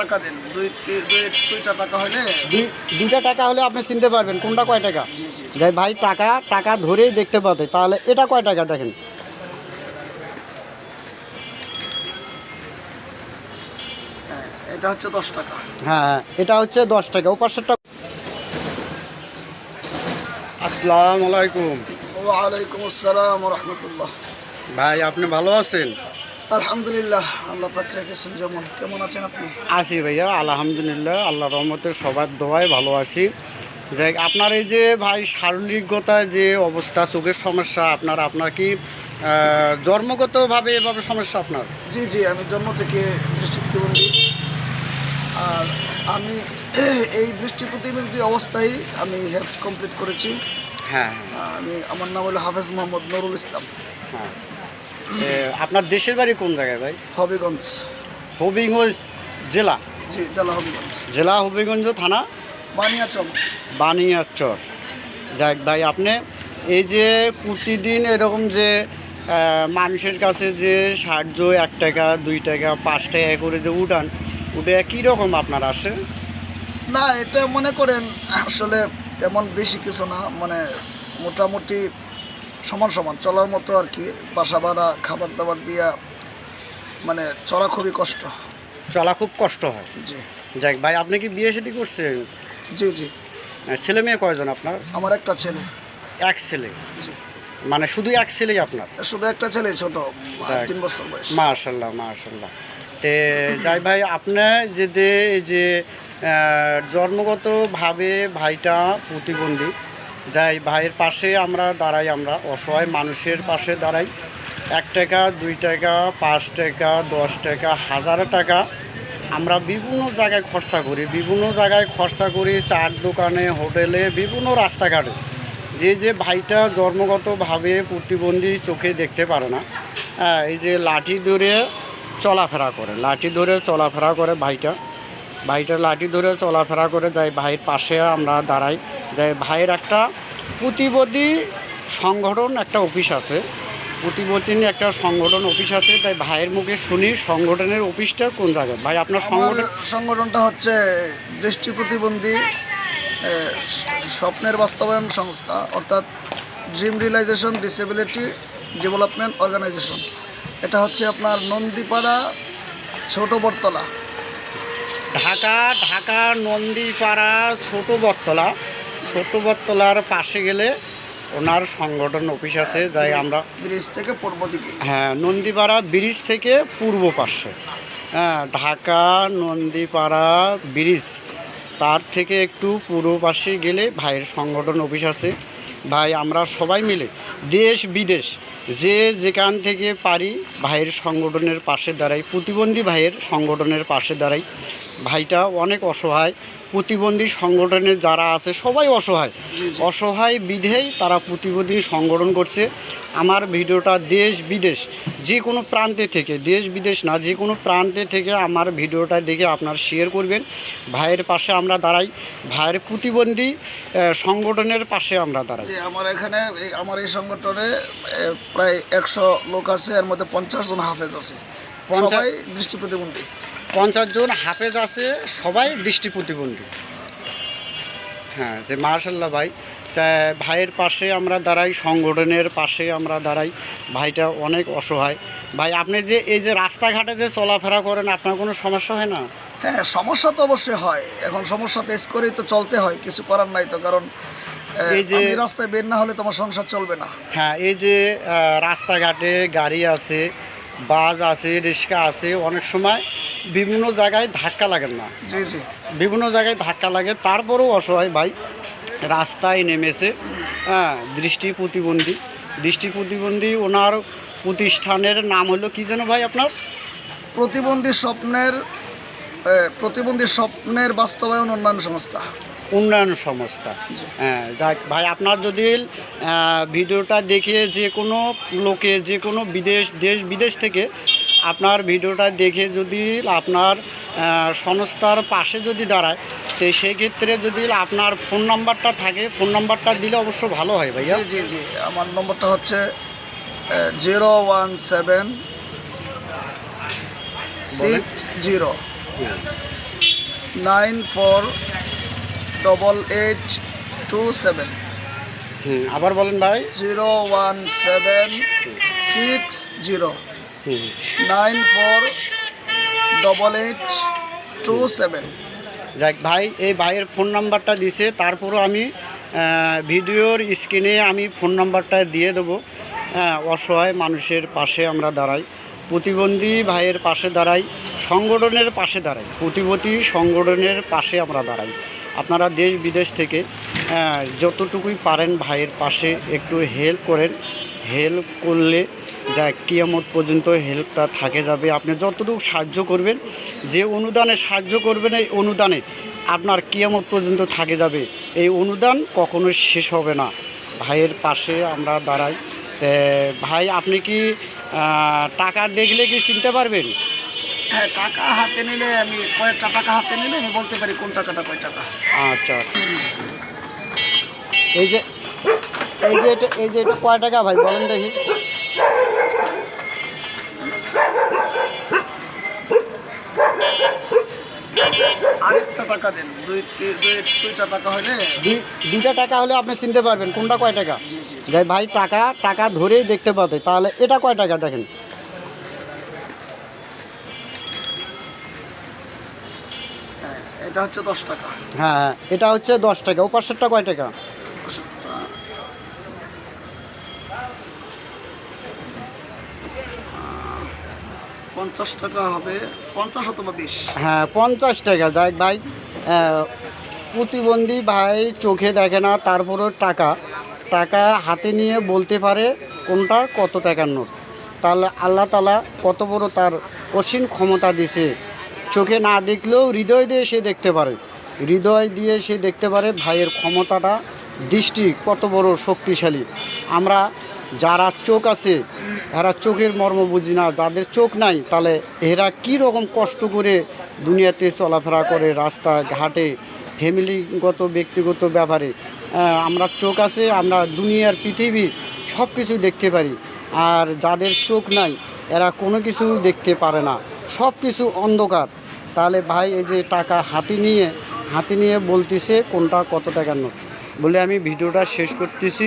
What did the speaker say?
টাকা দেন? দুই দুইটা টাকা হলে দুইটা টাকা হলে আপনি চিনতে পারবেন কোনটা কয় টাকা। যাই ভাই টাকা টাকা ধরেই দেখতে পাবে তাহলে এটা কয় টাকা দেখেন? হ্যাঁ এটা হচ্ছে দশ টাকা। হ্যাঁ হ্যাঁ, এটা হচ্ছে দশ টাকা। ও পাঁচশোটা আসসালামু আলাইকুম। ওয়ালাইকুম আসসালাম রহমতুল্লাহ। ভাই আপনি ভালো আছেন? আলহামদুলিল্লাহ আল্লাহ পাক রেখেছেন যেমন। কেমন আছেন আপনি? আছি ভাইয়া আলহামদুলিল্লাহ আল্লাহ রহমতে সবার দোয়ায় ভালো আছি। দেখ আপনার এই যে ভাই শারীরিকতা যে অবস্থা চোখের সমস্যা আপনার আপনার কি জন্মগতভাবে এভাবে সমস্যা আপনার? জি জি আমি জন্ম থেকে দৃষ্টি প্রতিবন্ধী আর আমি এই দৃষ্টি প্রতিবন্ধী অবস্থায় আমি হেলথ কমপ্লিট করেছি। হ্যাঁ। আমি আমার নাম হলো হাফেজ মোহাম্মদ নুরুল ইসলাম। হ্যাঁ। আপনার দেশের বাড়ি কোন জায়গায় ভাই? হবিগঞ্জ। হবিগঞ্জ জেলা? জি জেলা হবিগঞ্জ। জেলা হবিগঞ্জ থানা? বানিয়াচল বানিয়াচর যাক ভাই আপনি এই যে প্রতিদিন এরকম যে মানুষের কাছে যে সাহায্য এক টাকা দুই টাকা পাঁচ টাকা করে যে উঠান উঠে কীরকম আপনার আসে? না এটা মনে করেন আসলে তেমন বেশি কিছু না। মানে মোটামুটি সমান সমান চলার মতো আর কি বাসা ভাড়া খাবার দাবার দিয়া মানে চলা খুবই কষ্ট। চলা খুব কষ্ট হয়। জি। যাক ভাই আপনি কি বিয়ে শাদী করছেন? জি জি। ছেলে মেয়ে কয়জন আপনার? আমার একটা ছেলে। এক ছেলে। জি। মানে শুধু এক ছেলেই আপনার? শুধু একটা ছেলে ছোট। তিন বছর বয়স। মাশাল্লাহ মাশাল্লাহ। তে যাই ভাই আপনার যে যে জন্মগতভাবে ভাইটা প্রতিবন্ধী যাই ভাইয়ের পাশে আমরা দাঁড়াই আমরা অসহায় মানুষের পাশে দাঁড়াই। এক টাকা দুই টাকা পাঁচ টাকা দশ টাকা হাজার টাকা আমরা বিভিন্ন জায়গায় খরচা করি। বিভিন্ন জায়গায় খরচা করি চার দোকানে হোটেলে বিভিন্ন রাস্তাঘাটে। যে যে ভাইটা জন্মগতভাবে প্রতিবন্ধী চোখে দেখতে পারে না হ্যাঁ, এই যে লাঠি ধরে চলাফেরা করে লাঠি ধরে চলাফেরা করে ভাইটা। ভাইটা লাঠি ধরে চলাফেরা করে যাই ভাইয়ের পাশে আমরা দাঁড়াই। যাই ভাইয়ের একটা প্রতিবন্ধী সংগঠন একটা অফিস আছে। প্রতিবন্ধী একটা সংগঠন অফিস আছে। তাই ভাইয়ের মুখে শুনি সংগঠনের অফিসটা কোন জায়গায়? ভাই আপনার সংগঠন সংগঠনটা হচ্ছে দৃষ্টি প্রতিবন্ধী স্বপ্নের বাস্তবায়ন সংস্থা অর্থাৎ dream realisation disability development organisation. এটা হচ্ছে আপনার নন্দীপাড়া ছোট বটতলা। ঢাকা ঢাকা নন্দীপাড়া ছোট বটতলা। ছোট বটতলার পাশে গেলে ওনার সংগঠন অফিস আছে যাই আমরা ব্রিজ থেকে পূর্ব দিকে? হ্যাঁ নন্দীপাড়া ব্রিজ থেকে পূর্ব পাশে। হ্যাঁ ঢাকা নন্দীপাড়া ব্রিজ তার থেকে একটু পূর্ব পাশে গেলে ভাইয়ের সংগঠন অফিস আছে। ভাই আমরা সবাই মিলে দেশ বিদেশ যে যেখান থেকে পারি ভাইয়ের সংগঠনের পাশে দাঁড়াই প্রতিবন্ধী ভাইয়ের সংগঠনের পাশে দাঁড়াই। ভাইটা অনেক অসহায়। প্রতিবন্ধী সংগঠনের যারা আছে সবাই অসহায়। অসহায় বিধেই তারা প্রতিবন্ধী সংগঠন করছে। আমার ভিডিওটা দেশ বিদেশ যে কোনো প্রান্তে থেকে দেশ বিদেশ না যে কোনো প্রান্তে থেকে আমার ভিডিওটা দেখে আপনার শেয়ার করবেন। ভাইয়ের পাশে আমরা দাঁড়াই। ভাইয়ের প্রতিবন্ধী সংগঠনের পাশে আমরা দাঁড়াই। আমার এখানে আমার এই সংগঠনে প্রায় একশো লোক আছে এর মধ্যে পঞ্চাশ জন হাফেজ আছে। সবাই দৃষ্টি প্রতিবন্ধী। পঞ্চাশ জন হাফেজ আছে সবাই দৃষ্টি প্রতিবন্ধী। হ্যাঁ যে মার্শাল্লাহ ভাই। তা ভাইয়ের পাশে আমরা দাঁড়াই সংগঠনের পাশে আমরা দাঁড়াই। ভাইটা অনেক অসহায়। ভাই আপনি যে এই যে রাস্তাঘাটে যে চলাফেরা করেন আপনার কোনো সমস্যা হয় না? হ্যাঁ সমস্যা তো অবশ্যই হয়। এখন সমস্যা ফেস করেই তো চলতে হয় কিছু করার নাই তো। কারণ এই যে- রাস্তায় বের না হলে তোমার সংসার চলবে না। হ্যাঁ এই যে রাস্তাঘাটে গাড়ি আছে বাস আছে রিক্সা আছে অনেক সময় বিভিন্ন জায়গায় ধাক্কা লাগেন না। জি জি। বিভিন্ন জায়গায় ধাক্কা লাগে তারপরেও অসহায় ভাই রাস্তায় নেমেছে হ্যাঁ দৃষ্টি প্রতিবন্ধী। দৃষ্টি প্রতিবন্ধী ওনার প্রতিষ্ঠানের নাম হলো কি যেন ভাই আপনার? প্রতিবন্ধী স্বপ্নের প্রতিবন্ধী স্বপ্নের বাস্তবায়ন উন্নয়ন সংস্থা। উন্নয়ন সংস্থা। হ্যাঁ যাক ভাই আপনার যদি ভিডিওটা দেখে যে কোনো লোকে যে কোনো বিদেশ দেশ বিদেশ থেকে আপনার ভিডিওটা দেখে যদি আপনার সংস্থার পাশে যদি দাঁড়ায় তো সেক্ষেত্রে যদি আপনার ফোন নাম্বারটা থাকে ফোন নাম্বারটা দিলে অবশ্য ভালো হয় ভাইয়া। জি জি জি আমার নম্বরটা হচ্ছে zero one seven six zero nine four double eight two seven. হুম আবার বলেন ভাই। Zero one seven six zero. Nine four double eight two seven. যাক, ভাই, এই ভাইয়ের ফোন নাম্বারটা দিছে, তারপরও আমি ভিডিওর স্ক্রিনে আমি ফোন নাম্বারটা দিয়ে দেবো। হ্যাঁ অসহায় মানুষের পাশে আমরা দাঁড়াই, প্রতিবন্ধী ভাইয়ের পাশে দাঁড়াই, সংগঠনের পাশে দাঁড়াই প্রতিবন্ধী সংগঠনের পাশে আমরা দাঁড়াই। আপনারা দেশ বিদেশ থেকে যতটুকুই পারেন ভাইয়ের পাশে একটু হেল্প করেন, হেল্প করলে যা কিয়ামত পর্যন্ত হেল্পটা থাকে যাবে। আপনি যতটুকু সাহায্য করবেন যে অনুদানে সাহায্য করবেন এই অনুদানে আপনার কিয়ামত পর্যন্ত থাকে যাবে। এই অনুদান কখনো শেষ হবে না। ভাইয়ের পাশে আমরা দাঁড়াই। ভাই আপনি কি টাকা দেখলে কি চিনতে পারবেন? হ্যাঁ টাকা হাতে নিলে আমি কয়েকটা টাকা হাতে নিলে আমি বলতে পারি কোন টাকাটা কয় টাকা। আচ্ছা এই যে এই যে এটা এই যে এটা কয় টাকা ভাই বলেন দেখি। আরেকটা টাকা দেন। দুই দুইটা টাকা হলে দুই দুইটা টাকা হলে আপনি চিনতে পারবেন কোনটা কয় টাকা। যাই ভাই টাকা টাকা ধরেই দেখতে পাবে। তাহলে এটা কয় টাকা দেখেন? হ্যাঁ এটা হচ্ছে দশ টাকা। হ্যাঁ হ্যাঁ, এটা হচ্ছে দশ টাকা। ও পাশেরটা কয় টাকা? পঞ্চাশ টাকা হবে, পঞ্চাশ অথবা বিশ? হ্যাঁ পঞ্চাশ টাকা। যাই ভাই প্রতিবন্ধী ভাই চোখে দেখে না, তারপরেও টাকা। টাকা হাতে নিয়ে বলতে পারে কোনটা, কত টাকার নোট। তাহলে আল্লাহ তালা কত বড় তার অসীম ক্ষমতা দিছে চোখে না দেখলেও হৃদয় দিয়ে সে দেখতে পারে। হৃদয় দিয়ে সে দেখতে পারে ভাইয়ের ক্ষমতাটা, দৃষ্টি কত বড় শক্তিশালী। আমরা যারা চোখ আছে, এরা চোখের মর্ম বুঝি না, যাদের চোখ নাই, তাহলে এরা কী রকম কষ্ট করে দুনিয়াতে চলাফেরা করে রাস্তা ঘাটে ফ্যামিলিগত ব্যক্তিগত ব্যাপারে? আমরা চোখ আছে, আমরা দুনিয়ার পৃথিবী সব কিছু দেখতে পারি। আর যাদের চোখ নাই, এরা কোনো কিছু দেখতে পারে না। সব কিছু অন্ধকার। তাহলে ভাই, এই যে টাকা হাতি নিয়ে হাতি নিয়ে বলতেছে কোনটা কত টাকার নোট? বলে আমি ভিডিওটা শেষ করতেছি।